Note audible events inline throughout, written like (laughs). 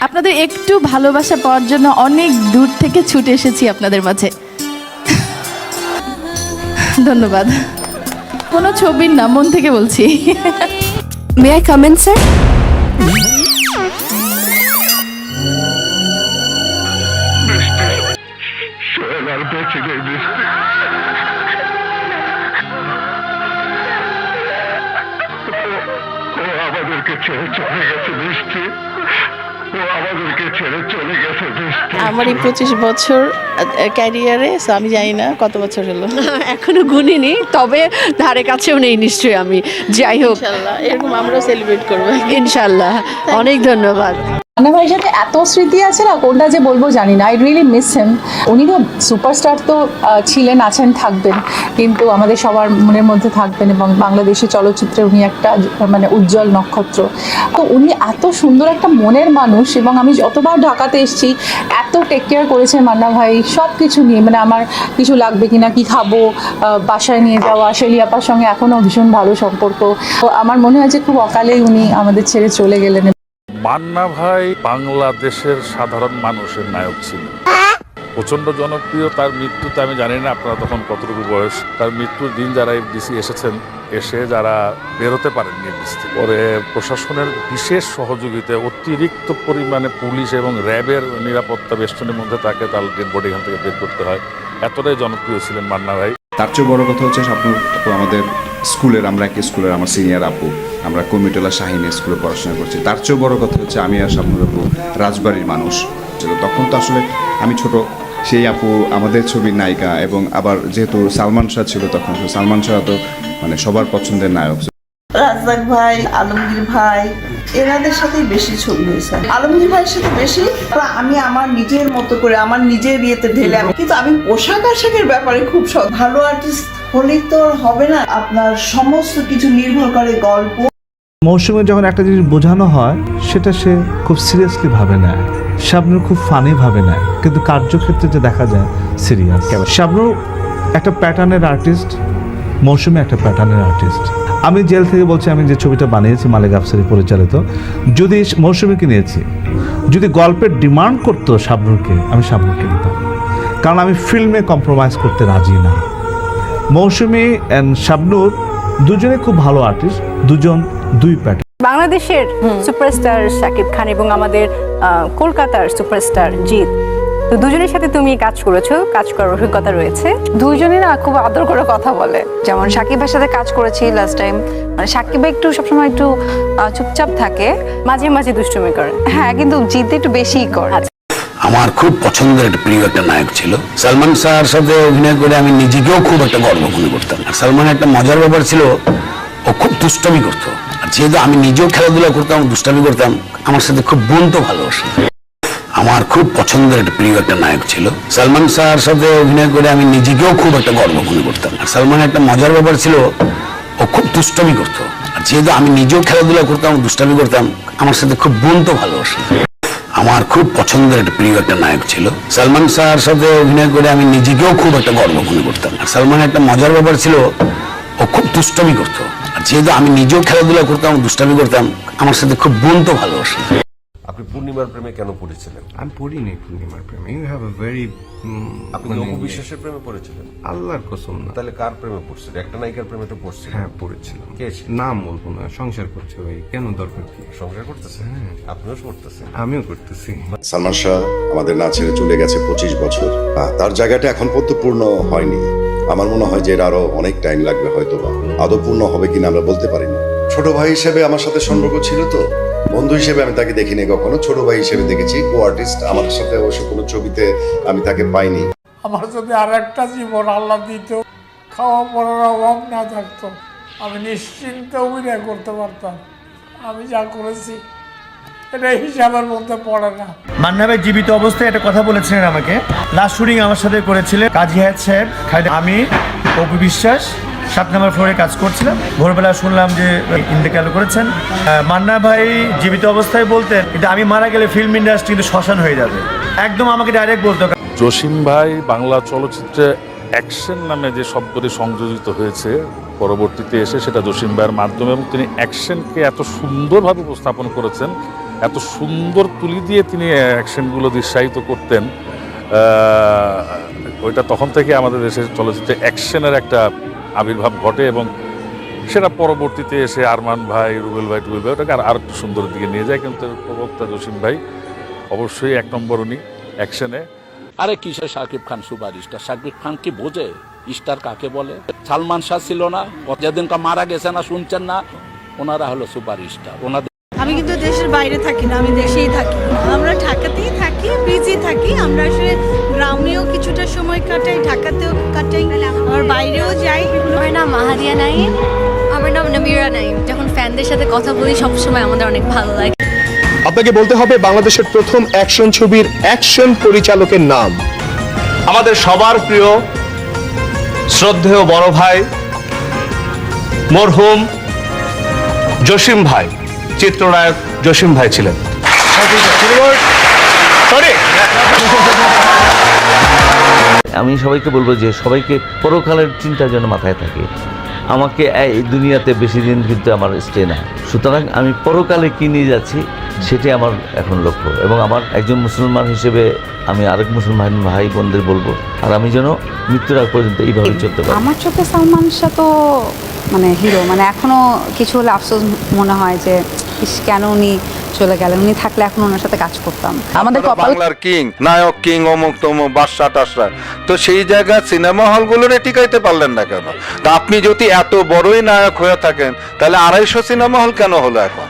আপনাদের একটু ভালোবাসা পাওয়ার জন্য অনেক দূর থেকে ছুটে এসেছি আপনাদের মাঝে। ধন্যবাদ। কোনো ছবির না মন থেকে বলছি। মে আই কামেন স্যার আমাদেরকে ছেড়ে চলে গেছে বৃষ্টি। আমাদেরকে ছেড়ে চলে গেছে আমার এই পঁচিশ বছর ক্যারিয়ারে আমি জানি না কত বছর হলো। (laughs) এখনও গুনিনি তবে ধারে কাছেও নেই নিশ্চয়ই আমি। যাই হোক। এরকম আমরাও সেলিব্রেট করব। ইনশাল্লাহ অনেক ধন্যবাদ। ভাইয়ের সাথে এত স্মৃতি আছে না, কোনটা যে বলব জানি না। আই রিয়েলি মিস হিম উনি তো সুপারস্টার তো ছিলেন, আছেন, থাকবেন। কিন্তু আমাদের সবার মনের মধ্যে থাকবেন এবং বাংলাদেশি চলচ্চিত্রে উনি একটা মানে উজ্জ্বল নক্ষত্র। তো উনি এত সুন্দর একটা মনের মানুষ এবং আমি যতবার ঢাকাতে এসেছি, এত টেক কেয়ার করেছেন মান্না ভাই সব কিছু নিয়ে। মানে আমার কিছু লাগবে কিনা, কি খাব বাসায় নিয়ে যাওয়া শেলি আপার সঙ্গে এখনও ভীষণ ভালো সম্পর্ক। আমার মনে হয় যে খুব অকালেই উনি আমাদের ছেড়ে চলে গেলেন। মান্না ভাই বাংলাদেশের সাধারণ মানুষের নায়ক ছিল। প্রচণ্ড জনপ্রিয়, তার মৃত্যুতে আমি জানি না আপনারা তখন কতটুকু বয়স। তার মৃত্যুর দিন যারা এফডিসি এসেছেন, এসে যারা বেরোতে পারেননি এফডিসি পরে প্রশাসনের বিশেষ সহযোগিতায় অতিরিক্ত পরিমাণে পুলিশ এবং র্যাবের নিরাপত্তা বেষ্টনের মধ্যে তাকে তার ডেড বডি এখান থেকে বের করতে হয়। এতটাই জনপ্রিয় ছিলেন মান্না ভাই। তার চেয়ে বড় কথা হচ্ছে স্বপ্ন আমাদের স্কুলের, আমরা একই স্কুলের, আমার সিনিয়র আপু, আমরা কমিটোলা শাহিনী স্কুলে পড়াশোনা করছি। তার চেয়েও বড় কথা হচ্ছে আমি আর স্বপ্ন আপু রাজবাড়ির মানুষ। তখন তো আসলে আমি ছোট, সেই আপু আমাদের ছবির নায়িকা এবং আবার যেহেতু সালমান শাহ ছিল তখন সালমান শাহ তো মানে সবার পছন্দের নায়ক। রাজাক ভাই আলমগীর ভাই এনাদের সাথেই বেশি ছবি হয়েছে। আলমগীর ভাইয়ের সাথে বেশি আমি আমার নিজের মতো করে আমার নিজের ইয়েতে ঢেলে আমি কিন্তু আমি পোশাক আশাকের ব্যাপারে খুব ভালো আর্টিস্ট হলেই তো আর হবে না। আপনার সমস্ত কিছু নির্ভর করে গল্প। মৌসুমে যখন একটা জিনিস বোঝানো হয় সেটা সে খুব সিরিয়াসলি ভাবে নেয়। শাবনুর খুব ফানি ভাবে নেয়। কিন্তু কার্যক্ষেত্রে যে দেখা যায় সিরিয়াস শাবনুর একটা প্যাটার্নের আর্টিস্ট মৌসুমে একটা প্যাটার্নের আর্টিস্ট আমি জেল থেকে বলছি আমি যে ছবিটা বানিয়েছি মালিক আফসারি পরিচালিত যদি মৌসুমীকে নিয়েছি যদি গল্পের ডিমান্ড করতো শাবনুরকে আমি শাবনুরকে নিতাম। কারণ আমি ফিল্মে কম্প্রোমাইজ করতে রাজি না। মৌসুমী অ্যান্ড শাবনুর দুজনে খুব ভালো আর্টিস্ট দুজন দুই প্যাটার্ন বাংলাদেশের সুপারস্টার শাকিব খান এবং আমাদের আহ, কলকাতার সুপারস্টার জিৎ তো দুজনের সাথে তুমি কাজ করেছ কাজ করার অভিজ্ঞতা রয়েছে। দুইজনই না খুব আদর করে কথা বলে। যেমন সাকিব ভাইয়ের সাথে কাজ করেছি লাস্ট টাইম মানে সাকিব ভাই একটু সবসময় একটু চুপচাপ থাকে। মাঝে মাঝে দুষ্টুমি করে। হ্যাঁ কিন্তু জিতে একটু বেশিই করে। আমার খুব পছন্দের একটা প্রিয় একটা নায়ক ছিল। সালমান শাহর সাথে অভিনয় করে আমি নিজেকেও খুব একটা গর্ব মনে করতাম আর সালমানের একটা মজার ব্যাপার ছিল ও খুব দুষ্টমি করতো। আর যেহেতু আমি নিজেও খেলাধুলা করতাম দুষ্টামি করতাম আমার সাথে খুব বন্ধু ভালোবাসে। আমার খুব পছন্দের একটা প্রিয় একটা নায়ক ছিল। সালমান শাহর সাথে অভিনয় করে আমি নিজেকেও খুব একটা গর্ব মনে করতাম। আর সালমানের একটা মজার ব্যাপার ছিল, ও খুব দুষ্টামি করতো। আর যেহেতু আমি নিজেও খেলাধুলা করতাম, দুষ্টামি করতাম, আমার সাথে খুব বন্ধু ভালোবাসে। আমার খুব পছন্দের একটা প্রিয় একটা নায়ক ছিল। সালমান শাহর সাথে অভিনয় করে আমি নিজেকেও খুব একটা গর্ব মনে করতাম। আর সালমানের একটা মজার ব্যাপার ছিল, ও খুব দুষ্টামি করতো। আর যেহেতু আমি নিজেও খেলাধুলা করতাম, দুষ্টামি করতাম, আমার সাথে খুব বন্ধু ভালোবাসে। আপনি পূর্ণিমার প্রেমে কেন পড়েছিলেন? আমি পড়িনি পূর্ণিমার প্রেমে। ইউ হ্যাভ এ ভেরি আপনি কি অপু বিশ্বাসের প্রেমে পড়েছিলেন? আল্লাহর কসম না। তাহলে কার প্রেমে পড়ছেন একটা নায়িকার প্রেমে তো পড়ছেন হ্যাঁ পড়েছিলাম। কে? নাম বলব না সংসার করছে ভাই কেন দরকার কি? সংসার করতেছেন আপনিও করতেছেন। আমিও করতেছি। সালমান শাহ আমাদের না ছেড়ে চলে গেছে পঁচিশ বছর। তার জায়গাটা এখন পর্যন্ত পূর্ণ হয়নি। আমার মনে হয় যে এর আরও অনেক টাইম লাগবে হয়তো বা আদৌ পূর্ণ হবে কিনা আমরা বলতে পারি না ছোট ভাই হিসেবে আমার সাথে সম্পর্ক ছিল তো। বন্ধু হিসেবে আমি তাকে দেখিনি কখনো ছোট ভাই হিসেবে দেখেছি কো আর্টিস্ট আমার সাথে অবশ্য কোনো ছবিতে আমি তাকে পাইনি। আমার যদি আর একটা জীবন আল্লাহ দিত খাওয়া পড়ার অভাব না থাকতো আমি নিশ্চিন্তে অভিনয় করতে পারতাম আমি যা করেছি এটা হিসাবের মধ্যে পড়ে না। মান্না ভাই জীবিত অবস্থায় একটা কথা বলেছিলেন আমাকে লাস্ট শুটিং আমার সাথে করেছিলেন কাজী হায়াত সাহেব আমি অপু বিশ্বাস সাত নম্বর ফ্লোরে কাজ করছিলাম। ভোরবেলা শুনলাম যে ইন্তেকাল করেছেন। মান্না ভাই জীবিত অবস্থায় বলতেন কিন্তু আমি মারা গেলে ফিল্ম ইন্ডাস্ট্রি কিন্তু শ্মশান হয়ে যাবে। একদম আমাকে ডাইরেক্ট বলতো জসিম ভাই বাংলা চলচ্চিত্রে অ্যাকশন নামে যে শব্দটি সংযোজিত হয়েছে, পরবর্তীতে এসে সেটা জসিম ভাইয়ের মাধ্যমে এবং তিনি অ্যাকশনকে এত সুন্দরভাবে উপস্থাপন করেছেন, এত সুন্দর তুলি দিয়ে তিনি অ্যাকশনগুলো দৃশ্যায়িত করতেন ওইটা তখন থেকে আমাদের দেশের চলচ্চিত্রে অ্যাকশনের একটা আবির্ভাব ঘটে এবং সেটা পরবর্তীতে এসে আরমান ভাই রুবেল ভাই টুবেল ভাই ওটাকে আর একটু সুন্দর দিকে নিয়ে যায়। কিন্তু প্রবক্তা জসিম ভাই অবশ্যই এক নম্বর উনি অ্যাকশনে। আরে কিসে শাকিব খান সুপারস্টার শাকিব খান কি বোঝে? স্টার কাকে বলে? সালমান শাহ ছিল না ও যেদিনকা মারা গেছে না শুনছেন না? ওনারা হলো সুপারস্টার ওনাদের আমি কিন্তু দেশের বাইরে থাকি না আমি দেশেই থাকি। আমরা ঢাকাতেই থাকি বিজি থাকি। আমরা আসলে গ্রামেও কিছুটা সময় কাটাই ঢাকাতেও কাটাই আর বাইরেও যাই। আমার নাম মাহাদিয়া নাইম আমার নাম নমিরা নাইম যখন ফ্যানদের সাথে কথা বলি সবসময় আমাদের অনেক ভালো লাগে। আপনাকে বলতে হবে বাংলাদেশের প্রথম অ্যাকশন ছবির অ্যাকশন পরিচালকের নাম। আমাদের সবার প্রিয় শ্রদ্ধেয় বড় ভাই মরহুম জসিম ভাই চিত্রনায়ক জসিম ভাই ছিলেন। আমি সবাইকে বলব যে সবাইকে পরকালের চিন্তা যেন মাথায় থাকে। আমাকে এই দুনিয়াতে বেশি দিন কিন্তু আমার স্টে না। সুতরাং আমি পরকালে কী নিয়ে যাচ্ছি সেটাই আমার এখন লক্ষ্য। এবং আমার একজন মুসলমান হিসেবে আমি আরেক মুসলমান ভাই বোনদের বলব আর আমি যেন মৃত্যুর আগ পর্যন্ত এইভাবে চলতে পারি। আমার চোখে সালমান শাহ তো মানে হিরো মানে এখনও কিছু হলে আফসোস মনে হয় যে কেন উনি চলে গেলেন। উনি থাকলে এখন ওনার সাথে কাজ করতাম। আমাদের কপাল বাংলার কিং নায়ক কিং অমুক তমুক বাদশা টাসরা তো সেই জায়গা সিনেমা হলগুলোরে টিকাইতে পারলেন না কেন? তা আপনি যদি এত বড়ই নায়ক হয়ে থাকেন তাহলে আড়াইশো সিনেমা হল কেন হলো এখন?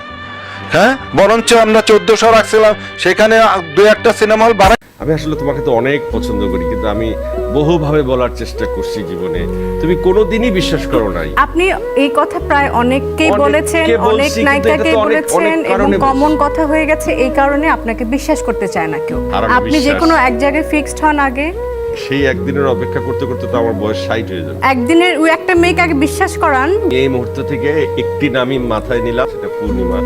হ্যাঁ? বরঞ্চ আমরা চোদ্দশো রাখছিলাম সেখানে দু একটা সিনেমা হল বাড়াই আমি আসলে তোমাকে তো অনেক পছন্দ করি কিন্তু আমি বহুভাবে বলার চেষ্টা করছি জীবনে। তুমি কোনোদিনই বিশ্বাস করো নাই। আপনি এই কথা প্রায় অনেককেই বলেছেন অনেক কিন্তু নায়িকাকে এটা তো অনেক- বলেছেন এবং কমন কথা হয়ে গেছে এই কারণে আপনাকে বিশ্বাস করতে চায় না কেউ। আপনি যে কোনো এক জায়গায় ফিক্সড হন আগে। সেই একদিনের অপেক্ষা করতে করতে তো আমার বয়স ষাট হয়ে যাবে। একদিনের ওই একটা মেয়েকে আগে বিশ্বাস করান। এই মুহূর্ত থেকে একটি নামই মাথায় নিলাম সেটা পূর্ণিমা।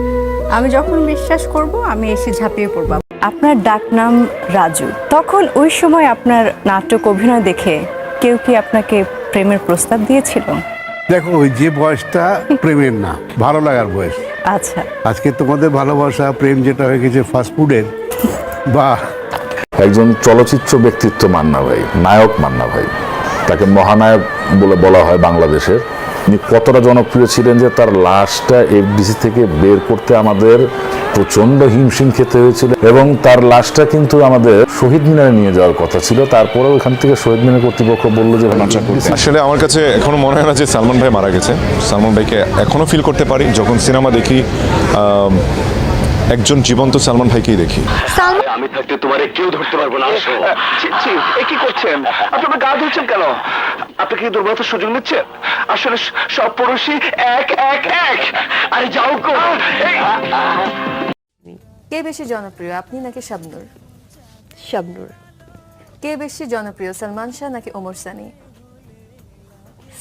আমি যখন বিশ্বাস করব আমি এসে ঝাঁপিয়ে পড়ব। আপনার ডাক নাম রাজু। তখন ওই সময় আপনার নাটক অভিনয় দেখে কেউ কি আপনাকে প্রেমের প্রস্তাব দিয়েছিল? দেখো ওই যে বয়সটা প্রেমের না ভালো লাগার বয়স। আচ্ছা। আজকে তোমাদের ভালোবাসা প্রেম যেটা হয়ে গেছে ফাস্টফুডের বা একজন চলচ্চিত্র ব্যক্তিত্ব মান্না ভাই নায়ক মান্না ভাই। তাকে মহানায়ক বলে বলা হয় বাংলাদেশের। উনি কতটা জনপ্রিয় ছিলেন যে তার লাশটা এফডিসি থেকে বের করতে আমাদের প্রচণ্ড হিমশিম খেতে হয়েছিল। এবং তার লাশটা কিন্তু আমাদের শহীদ মিনারে নিয়ে যাওয়ার কথা ছিল। তারপরে ওখান থেকে শহীদ মিনার কর্তৃপক্ষ বলল যে আসলে আমার কাছে এখনও মনে হয় না যে সালমান ভাই মারা গেছে। সালমান ভাইকে এখনও ফিল করতে পারি। যখন সিনেমা দেখি একজন জীবন্ত সালমান ভাইকেই দেখি। আমি থাকতে তোমারে কেউ ধরতে পারব না কি করছেন? আপনি আমার গা ধরছেন কেন? আপনি কি দুর্বলতার সুযোগ নিচ্ছেন? আসলে সব পুরুষই এক এক এক। আরে যাও কো কে বেশি জনপ্রিয় আপনি নাকি শাবনুর? শাবনুর। কে বেশি জনপ্রিয় সালমান শাহ নাকি ওমর সানি?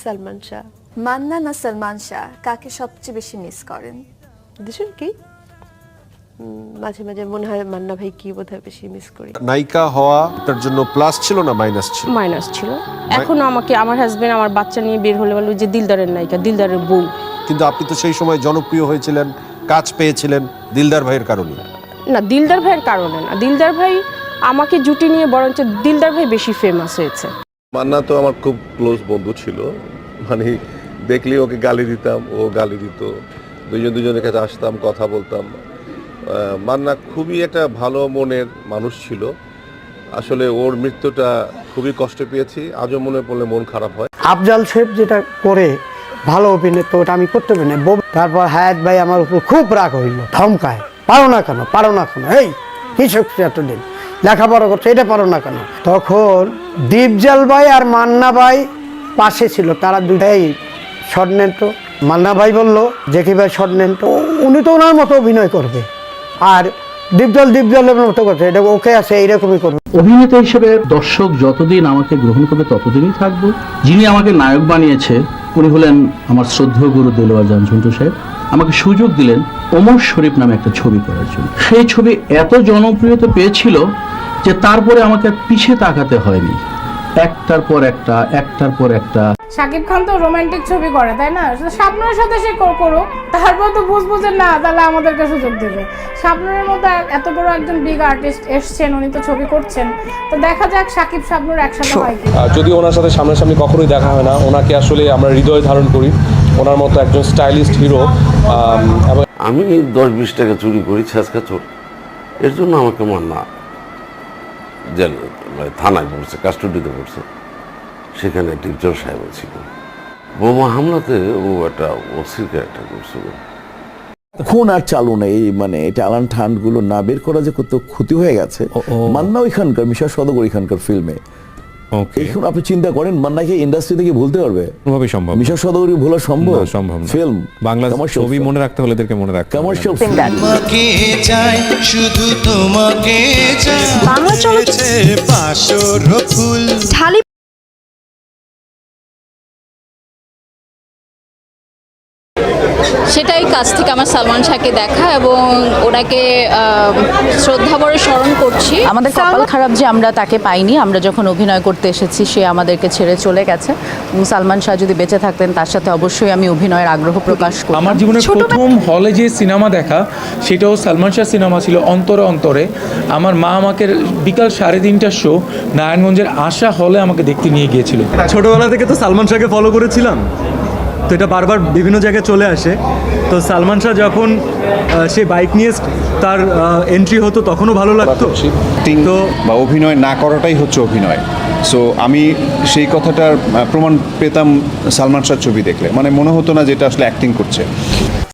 সালমান শাহ। মান্না না সালমান শাহ? কাকে সবচেয়ে বেশি মিস করেন? দেশের কি? মাঝে মাঝে মনে হয় মান্না ভাই কি বোধহয় বেশি মিস করি। নায়িকা হওয়া তার জন্য প্লাস ছিল না মাইনাস ছিল? মাইনাস ছিল। এখনও আমাকে আমার হাজবেন্ড আমার বাচ্চা নিয়ে বের হলে বলবে যে দিলদারের নায়িকা দিলদারের বউ। কিন্তু আপনি তো সেই সময় জনপ্রিয় হয়েছিলেন কাজ পেয়েছিলেন দিলদার ভাইয়ের কারণে। না দিলদার ভাইয়ের কারণে না। দিলদার ভাই আমাকে জুটি নিয়ে বরঞ্চ দিলদার ভাই বেশি ফেমাস হয়েছে। মান্না তো আমার খুব ক্লোজ বন্ধু ছিল। মানে দেখলে ওকে গালি দিতাম ও গালি দিত। দুজন দুজনের কাছে আসতাম কথা বলতাম। মান্না খুবই একটা ভালো মনের মানুষ ছিল। আসলে ওর মৃত্যুটা খুবই কষ্ট পেয়েছি। আজও মনে পড়লে মন খারাপ হয়। আফজাল সাহেব যেটা করে ভালো অভিনয় তো ওটা আমি করতে পারি না। তারপর হায়াত ভাই আমার উপর খুব রাগ হইল, ধমকায়, পারো না কেন, পারো না কেন, এই, কি শক্তি এতদিন? লেখাপড়া করছে, এটা পারো না কেন? তখন দীপজাল ভাই আর মান্না ভাই পাশে ছিল, তারা দুটাই নেন তো মান্না ভাই বলল জেকি ভাই শট নেন তো উনি তো ওনার মতো অভিনয় করবে। আর দীপজল দীপজলের মতো করছে, এটা ওকে আছে এইরকমই করবে। অভিনেতা হিসেবে দর্শক যতদিন আমাকে গ্রহণ করবে, ততদিনই থাকব। যিনি আমাকে নায়ক বানিয়েছে, উনি হলেন আমার শ্রদ্ধেয় গুরু দেলোয়ার জান ঝন্টু সাহেব। আমাকে সুযোগ দিলেন ওমর শরীফ নামে একটা ছবি করার জন্য। সেই ছবি এত জনপ্রিয়তা পেয়েছিল যে তারপরে আমাকে পিছিয়ে তাকাতে হয়নি। একটার পর একটা, একটার পর একটা। শাকিব খান তো রোমান্টিক ছবি করে তাই না? স্বপ্নের সাথে সে কর- করুক তারপর তো বুঝব যে না তাহলে আমাদেরকে সুযোগ দেবে। স্বপ্নের মতো এত বড় একজন বিগ আর্টিস্ট এসছেন উনি তো ছবি করছেন। তো দেখা যাক শাকিব স্বপ্নর একসাথে হয় কি যদি ওনার সাথে সামনাসামনি কখনোই দেখা হয় না ওনাকে আসলে আমরা হৃদয়ে ধারণ করি। ওনার মতো একজন স্টাইলিস্ট হিরো এবং আমি দশ বিশ টাকা চুরি করি ছেঁচকা চোর। এর জন্য আমাকে মান্না জেল মানে থানায় পড়ছে কাস্টডিতে পড়ছে। সেখানে টিপচর সাহেব ছিল। বোমা হামলাতে ও একটা অস্থির ক্যারেক্টার করছিল। খুন আর চালু নেই মানে ঠান্ডগুলো না বের করা যে কত ক্ষতি হয়ে গেছে। মান্না ওইখানকার মিশা সদগর এখানকার ফিল্মে এখন আপনি চিন্তা করেন মান্নাকে ইন্ডাস্ট্রি থেকে ভুলতে পারবে? কোনোভাবেই সম্ভব মিশা সদগরি ভোলা সম্ভব? সম্ভব ফিল্ম বাংলা ছবি মনে রাখতে হলে এদেরকে মনে রাখতে হবে। কমার্শিয়াল তোমাকে চাই শুধু তোমাকে চাই। বাংলা চলচ্চিত্র পাশর ফুল। সেটাই কাছ থেকে আমার সালমান শাহকে দেখা এবং ওনাকে শ্রদ্ধা ভরে স্মরণ করছি। আমাদের কপাল খারাপ যে আমরা তাকে পাইনি আমরা যখন অভিনয় করতে এসেছি সে আমাদেরকে ছেড়ে চলে গেছে। সালমান শাহ যদি বেঁচে থাকতেন তার সাথে অবশ্যই আমি অভিনয়ের আগ্রহ প্রকাশ করি আমার জীবনে প্রথম হলে যে সিনেমা দেখা সেটাও সালমান শাহ সিনেমা ছিল অন্তরে অন্তরে। আমার মা আমাকে বিকাল সাড়ে তিনটার শো নারায়ণগঞ্জের আশা হলে আমাকে দেখতে নিয়ে গিয়েছিল। ছোটবেলা থেকে তো সালমান শাহকে ফলো করেছিলাম। তো এটা বারবার বিভিন্ন জায়গায় চলে আসে। তো সালমান শাহ যখন সে বাইক নিয়ে তার এন্ট্রি হতো তখনও ভালো লাগতো। তো বা অভিনয় না করাটাই হচ্ছে অভিনয়। সো আমি সেই কথাটার প্রমাণ পেতাম সালমান শাহ ছবি দেখলে। মানে মনে হতো না যে এটা আসলে অ্যাক্টিং করছে।